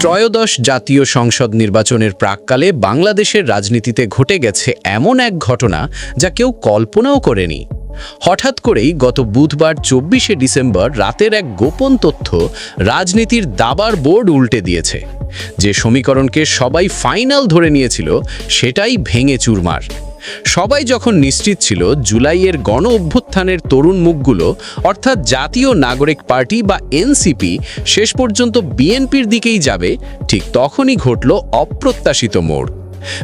ত্রয়োদশ জাতীয় সংসদ নির্বাচনের প্রাককালে বাংলাদেশের রাজনীতিতে ঘটে গেছে এমন এক ঘটনা যা কেউ কল্পনাও করেনি। হঠাৎ করেই গত বুধবার চব্বিশে ডিসেম্বর রাতের এক গোপন তথ্য রাজনীতির দাবার বোর্ড উল্টে দিয়েছে। যে সমীকরণকে সবাই ফাইনাল ধরে নিয়েছিল, সেটাই ভেঙে চুরমার। সবাই যখন নিশ্চিত ছিল জুলাইয়ের গণ অভ্যুত্থানের তরুণ মুখগুলো, অর্থাৎ জাতীয় নাগরিক পার্টি বা এনসিপি, শেষ পর্যন্ত বিএনপির দিকেই যাবে, ঠিক তখনই ঘটল অপ্রত্যাশিত মোড়।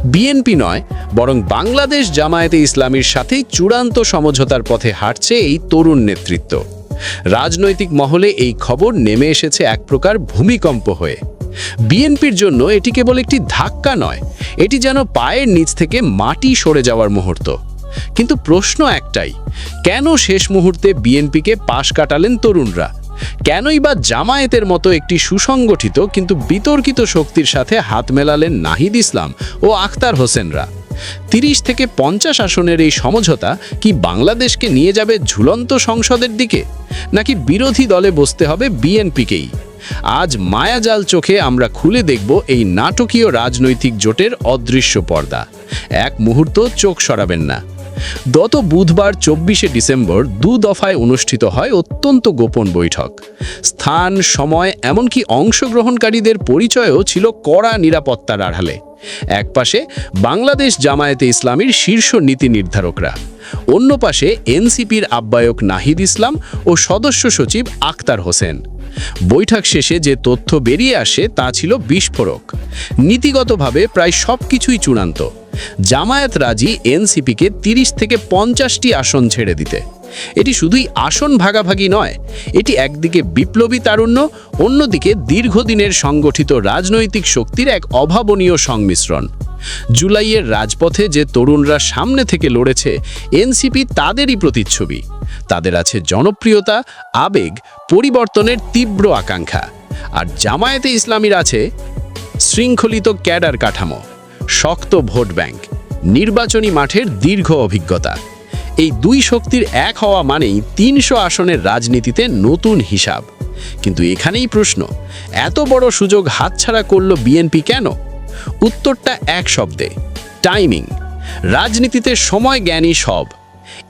বিএনপি নয়, বরং বাংলাদেশ জামায়াতে ইসলামীর সাথেই চূড়ান্ত সমঝোতার পথে হাঁটছে এই তরুণ নেতৃত্ব। রাজনৈতিক মহলে এই খবর নেমে এসেছে এক প্রকার ভূমিকম্প হয়ে। বিএনপির জন্য এটি কেবল একটি ধাক্কা নয়, এটি যেন পায়ের নিচ থেকে মাটি সরে যাওয়ার মুহূর্ত। কিন্তু প্রশ্ন একটাই, কেন শেষ মুহূর্তে বিএনপিকে পাশ কাটালেন তরুণরা? কেনই বা জামায়াতের মতো একটি সুসংগঠিত কিন্তু বিতর্কিত শক্তির সাথে হাত মেলালেন নাহিদ ইসলাম ও আখতার হোসেনরা? তিরিশ থেকে পঞ্চাশ আসনের এই সমঝোতা কি বাংলাদেশকে নিয়ে যাবে ঝুলন্ত সংসদের দিকে? নাকি বিরোধী দলে বসতে হবে বিএনপিকেই? আজ মায়াজাল চোখে আমরা খুলে দেখব এই নাটকীয় রাজনৈতিক জোটের অদৃশ্য পর্দা। এক মুহূর্ত চোখ সরাবেন না। গত বুধবার চব্বিশে ডিসেম্বর দু দফায় অনুষ্ঠিত হয় অত্যন্ত গোপন বৈঠক। স্থান, সময়, এমনকি অংশগ্রহণকারীদের পরিচয়ও ছিল কড়া নিরাপত্তার আড়ালে। একপাশে বাংলাদেশ জামায়াতে ইসলামীর শীর্ষ নীতি নির্ধারকরা। অন্য পাশে এনসিপির আহ্বায়ক নাহিদ ইসলাম ও সদস্য সচিব আক্তার হোসেন। বৈঠক শেষে যে তথ্য বেরিয়ে আসে তা ছিল বিস্ফোরক। নীতিগতভাবে প্রায় সব কিছুই চূড়ান্ত। জামায়াত রাজি এনসিপিকে তিরিশ থেকে পঞ্চাশটি আসন ছেড়ে দিতে। এটি শুধুই আসন ভাগাভাগি নয়, এটি একদিকে বিপ্লবী তারুণ্য, অন্যদিকে দীর্ঘদিনের সংগঠিত রাজনৈতিক শক্তির এক অভাবনীয় সংমিশ্রণ। জুলাইয়ের রাজপথে যে তরুণরা সামনে থেকে লড়েছে, এনসিপি তাদেরই প্রতিচ্ছবি। তাদের আছে জনপ্রিয়তা, আবেগ, পরিবর্তনের তীব্র আকাঙ্ক্ষা। আর জামায়াতে ইসলামীর আছে শৃঙ্খলিত ক্যাডার কাঠামো, শক্ত ভোট ব্যাংক, নির্বাচনী মাঠের দীর্ঘ অভিজ্ঞতা। এই দুই শক্তির এক হওয়া মানেই তিনশো আসনের রাজনীতিতে নতুন হিসাব। কিন্তু এখানেই প্রশ্ন, এত বড় সুযোগ হাতছাড়া করল বিএনপি কেন? উত্তরটা এক শব্দে। টাইমিং। রাজনীতিতে সময় জ্ঞানী সব।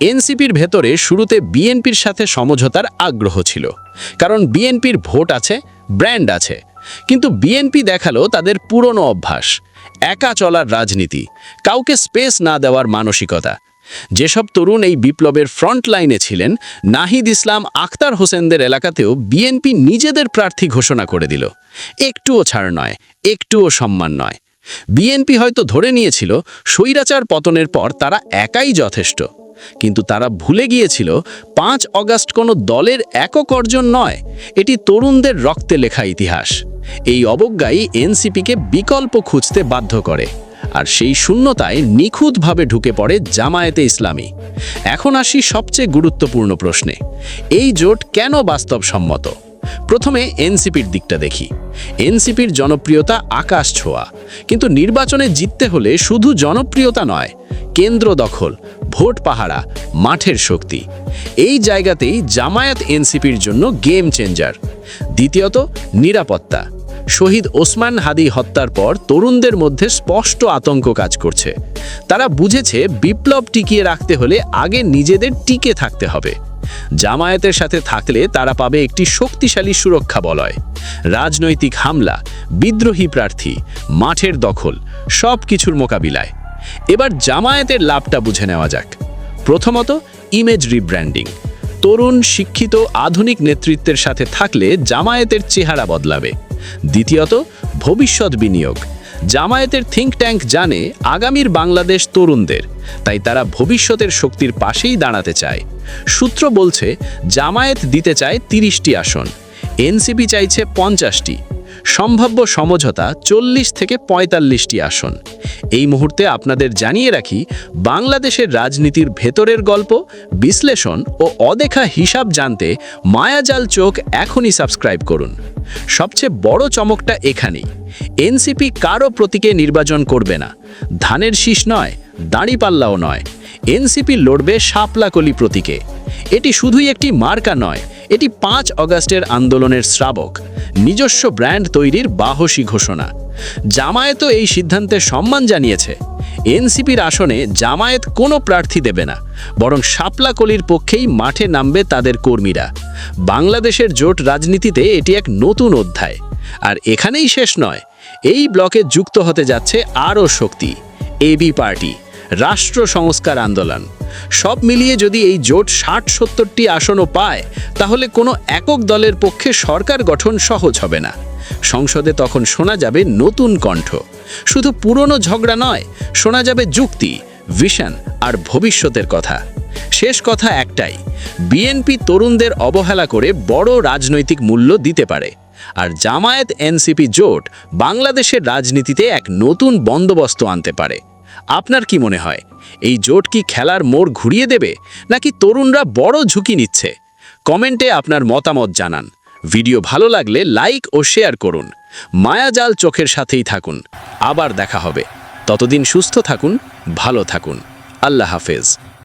এনসিপির ভেতরে শুরুতে বিএনপির সাথে সমঝোতার আগ্রহ ছিল। কারণ বিএনপির ভোট আছে, ব্র্যান্ড আছে। কিন্তু বিএনপি দেখাল তাদের পুরনো অভ্যাস। একা চলার রাজনীতি। কাউকে স্পেস না দেওয়ার মানসিকতা। যেসব তরুণ এই বিপ্লবের ফ্রন্ট লাইনে ছিলেন, নাহিদ ইসলাম আখতার হোসেনদের এলাকাতেও বিএনপি নিজেদের প্রার্থী ঘোষণা করে দিল। একটুও ছাড় নয়, একটুও সম্মান নয়। বিএনপি হয়তো ধরে নিয়েছিল, স্বৈরাচার পতনের পর তারা একাই যথেষ্ট। কিন্তু তারা ভুলে গিয়েছিল, পাঁচ অগাস্ট কোনো দলের একক অর্জন নয়, এটি তরুণদের রক্তে লেখা ইতিহাস। এই অবজ্ঞাই এনসিপিকে বিকল্প খুঁজতে বাধ্য করে। আর সেই শূন্যতায় নিখুঁতভাবে ঢুকে পড়ে জামায়াতে ইসলামী। এখন আসি সবচেয়ে গুরুত্বপূর্ণ প্রশ্নে। এই জোট কেন বাস্তবসম্মত? প্রথমে এনসিপির দিকটা দেখি। এনসিপির জনপ্রিয়তা আকাশ ছোঁয়া। কিন্তু নির্বাচনে জিততে হলে শুধু জনপ্রিয়তা নয়, কেন্দ্র দখল, ভোট পাহারা, মাঠের শক্তি। এই জায়গাতেই জামায়াত এনসিপির জন্য গেম চেঞ্জার। দ্বিতীয়ত, নিরাপত্তা। শহীদ ওসমান হাদি হত্যার পর তরুণদের মধ্যে স্পষ্ট আতঙ্ক কাজ করছে। তারা বুঝেছে, বিপ্লব টিকিয়ে রাখতে হলে আগে নিজেদের টিকে থাকতে হবে। জামায়াতের সাথে থাকলে তারা পাবে একটি শক্তিশালী সুরক্ষা বলয়। রাজনৈতিক হামলা, বিদ্রোহী প্রার্থী, মাঠের দখল সব কিছুর মোকাবিলায়। এবার জামায়াতের লাভটা বুঝে নেওয়া যাক। প্রথমত ইমেজ রিব্র্যান্ডিং তরুণ, শিক্ষিত, আধুনিক নেতৃত্বের সাথে থাকলে জামায়াতের চেহারা বদলাবে। দ্বিতীয়ত, ভবিষ্যৎ বিনিয়োগ। জামায়াতের থিঙ্ক ট্যাঙ্ক জানে আগামীর বাংলাদেশ তরুণদের, তাই তারা ভবিষ্যতের শক্তির পাশেই দাঁড়াতে চায়। সূত্র বলছে, জামায়াত দিতে চায় তিরিশটি আসন, এনসিপি চাইছে পঞ্চাশটি, সম্ভাব্য সমঝোতা চল্লিশ থেকে পঁয়তাল্লিশটি আসন। এই মুহূর্তে আপনাদের জানিয়ে রাখি, বাংলাদেশের রাজনীতির ভেতরের গল্প, বিশ্লেষণ ও অদেখা হিসাব জানতে মায়াজাল চোখ এখনই সাবস্ক্রাইব করুন। সবচেয়ে বড় চমকটা এখানেই। এনসিপি কারও প্রতীকে নির্বাচন করবে না। ধানের শীষ নয়, দাঁড়িপাল্লাও নয়। এনসিপি লড়বে শাপলাকলি প্রতীকে। এটি শুধুই একটি মার্কা নয়, এটি পাঁচ অগাস্টের আন্দোলনের শ্রাবক। নিজস্ব ব্র্যান্ড তৈরির বাহসী ঘোষণা। জামায়াতও এই সিদ্ধান্তে সম্মান জানিয়েছে। এনসিপির আসনে জামায়াত কোনো প্রার্থী দেবে না, বরং শাপলাকলির পক্ষেই মাঠে নামবে তাদের কর্মীরা। বাংলাদেশের জোট রাজনীতিতে এটি এক নতুন অধ্যায়। আর এখানেই শেষ নয়, এই ব্লকে যুক্ত হতে যাচ্ছে আরও শক্তি এবি পার্টি। রাষ্ট্র সংস্কার আন্দোলন। সব মিলিয়ে যদি এই জোট ষাট সত্তরটি আসনও পায়, তাহলে কোনো একক দলের পক্ষে সরকার গঠন সহজ হবে না। সংসদে তখন শোনা যাবে নতুন কণ্ঠ। শুধু পুরনো ঝগড়া নয়, শোনা যাবে যুক্তি, ভিশন আর ভবিষ্যতের কথা। শেষ কথা একটাই, বিএনপি তরুণদের অবহেলা করে বড় রাজনৈতিক মূল্য দিতে পারে। আর জামায়াত এনসিপি জোট বাংলাদেশের রাজনীতিতে এক নতুন বন্দোবস্ত আনতে পারে। আপনার কি মনে হয়? এই জোট কি খেলার মোড় ঘুরিয়ে দেবে? নাকি তরুণরা বড় ঝুঁকি নিচ্ছে? কমেন্টে আপনার মতামত জানান। ভিডিও ভালো লাগলে লাইক ও শেয়ার করুন। মায়াজাল চোখের সাথেই থাকুন। আবার দেখা হবে। ততদিন সুস্থ থাকুন, ভালো থাকুন। আল্লাহ হাফেজ।